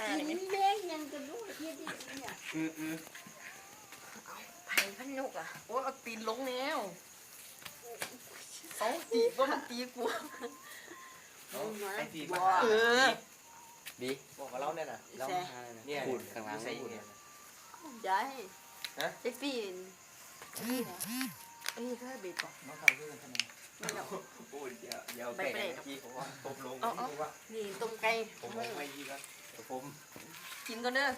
หากินี่นไหมแม่งยังกระดูกเทียดเนี่ยอืออืออไผ่พันนกอะโอ้เอาตีนลงแล้วเอาตีว่ามันตีกูเอาไอ้ตีมาเออบีบอกกับเราเนี่ยนะเราเนี่ยขูดข้างล่างใส่ขูดเนี่ยยายฮะไอ้ปีนอันนี้ก็เบ็ดป่ะน้องเขาด้วยกันทำไมไม่หรอกโอ้ยเดี๋ยวเดี๋ยวแป้งเมื่อกี้ผมว่าผมลงเอาเอาผมว่านี่ต้มไก่ผมลงไปยีกัน เดี๋ยวผมกินก่อนเด้อ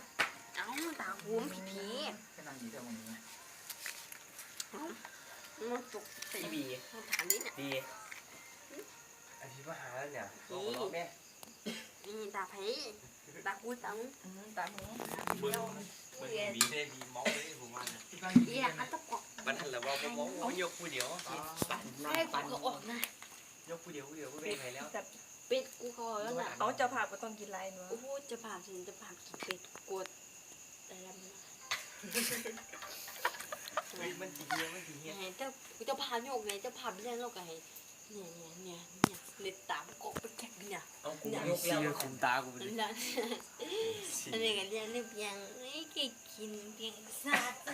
เอ้าตาหูมผีผีแค่นั่งดีเท่านี้มันตกใส่พี่บีมันถามนี่เนี่ยบีไอพี่มาหาแล้วเนี่ยบอกกับเราแม่นี่ตาไผ่ตากูตังอืมตามหูเบิ้งเบิ้งบีได้บีมองเลยผมว่านะเอียอัตตะกอกมันทันแล้วว่าผมมองว่ายกผู้เดียวให้กูก็ออกนะยกผู้เดียวผู้เดียวผู้เดียวไปแล้วแต่ เป็ดกูก็แล้วน่ะเอาเจ้าภาพก็ต้องกินลายเนาะโอ้โหจะผ่านสิจะผ่านกี่เป็ดกดอะไรมันเฮ้ยมันจีเงี้ยมันจีเงี้ยไงเจ้าเจ้าผ่านโยกไงเจ้าผ่านไม่ได้โลกไงเนี่ยเนี่ยเนี่ยเนี่ยเล็ดตามกอกไปแข่งเนี่ยเอากูเนี่ยยกเสีแล้วยคุมตากูไปอันเลยนั้นอันนี้กันเรียนเรียบยังไอ้กี่กินเพียงซาดแ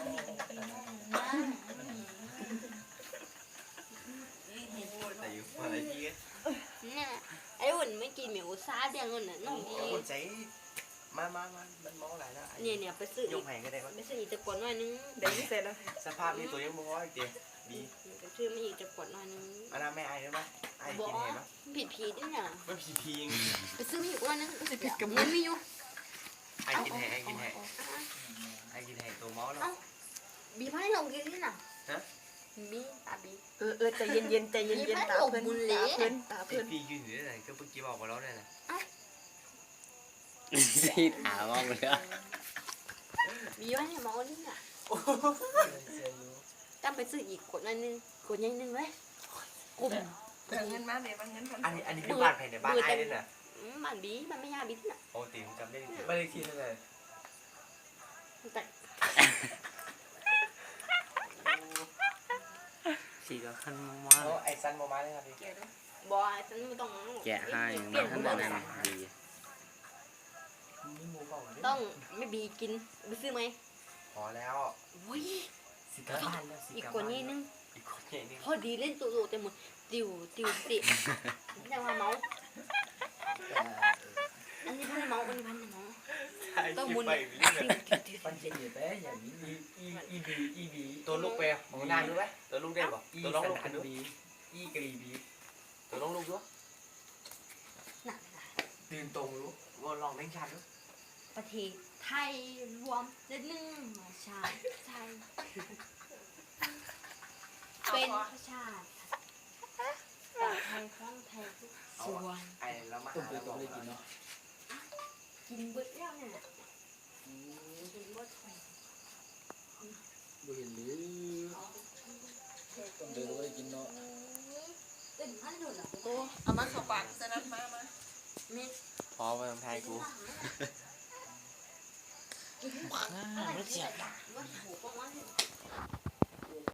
ต่อยู่อะไรที่ เนี่ยไอ้หุ่นไม่ กินหมิวซาดยังหุ่นน่ะน้องดีคนใจมามามามันมองอะไรแล้วเนี่ยเนี่ยไปซื้อยอีกกแหงก็ได้วะไปซื้ออีกจะกดหน่อยนึงเดี๋ยวนี้เสร็จแล้วสภาพนี้ตัวยังมองอีกเดียบีไปซื้อมาอีกจะกดหน่อยนึงอันนั้นไม่ไอ้ได้ไหมไอ้กินแหงปะผิดผีด้วยเนี่ยไม่ผีพิงไปซื้อมาอีกว่านึงผิดกับมันไม่อยู่ไอ้กินแหงไอ้กินแหงไอ้กินแหงตัวเมาแล้วบีพายลงกินนี่น่ะ บีตาบีเออเออใจเย็นเย็นๆใจเย็นเย็นๆตาเพิ่นตาเพิ่นตาไอ้เพิ่นปียืนอยู่ที่ไหนก็เมื่อกี้บอกมาแล้วเนี่ยนะซีดหามองเลยอะบีว่าเนี่ยมองนี่น่ะตั้งไปซื้ออีกกดหน่อยนึงกดยังนึงเลยกลุ่มเดี๋ยวเงินมาเดี๋ยวมันเงินพันอันนี้อันนี้คือบ้านใครเนี่ยบ้านไอ้เนี่ยนะมันบีมันไม่ยาบีที่น่ะโอ้ตีผมจำได้จริงไม่ได้คิดเลย แต่ สีก็ขั้นมาโอ้ไอ้ซันโมมาเลยครับพี่บอยฉันไม่ต้องแกะให้เปลี่มายนขั้นบตออนกนั้นดีนี่มูเปล่าต้องไม่บีกินไปซื้อไหมพอแล้วโอ้ยสิกลับบ้านแล้วสิอีกกลับคนบ้านนี้นึง อีกคนนี้นึงพอดีเล่นตัวๆแต่หมดติวติวติ ไม่ได้ว่าเมาอันนี้พันเมาอันนี้พันเมา ต้อง มุนไปติวติวติวปันเจียแต่อย่างนี้อีอีอีบีอีบีตัวลูกไปของนานดูไหมตัวลูกได้ป่ะอีตัวสน้องลูกนากันนดูบีอีกรีบีตัวน้องลูกด้วยหนักหนาตื่นตรงรู้ว่าลองเล่นชาดูประเทศไทยรวมเล่นหนึ่งมาชาติไทยเป็นประชาติแต่ไทยของไทยทุกส่วนไอ้แล้วมาต้มหาเปลืแล้อวกบก็อกไม่ได้กินเนาะกินเบิดแล้วเนี่ยกินเบิด ดูเห็นหรือต้มเปลือกก็ไม่ได้กินเนาะตื่นมาดูหรอโอ้เอามาเข้าปากสนัดมามานี่พอมาทำไทยกูอะไรเสียว่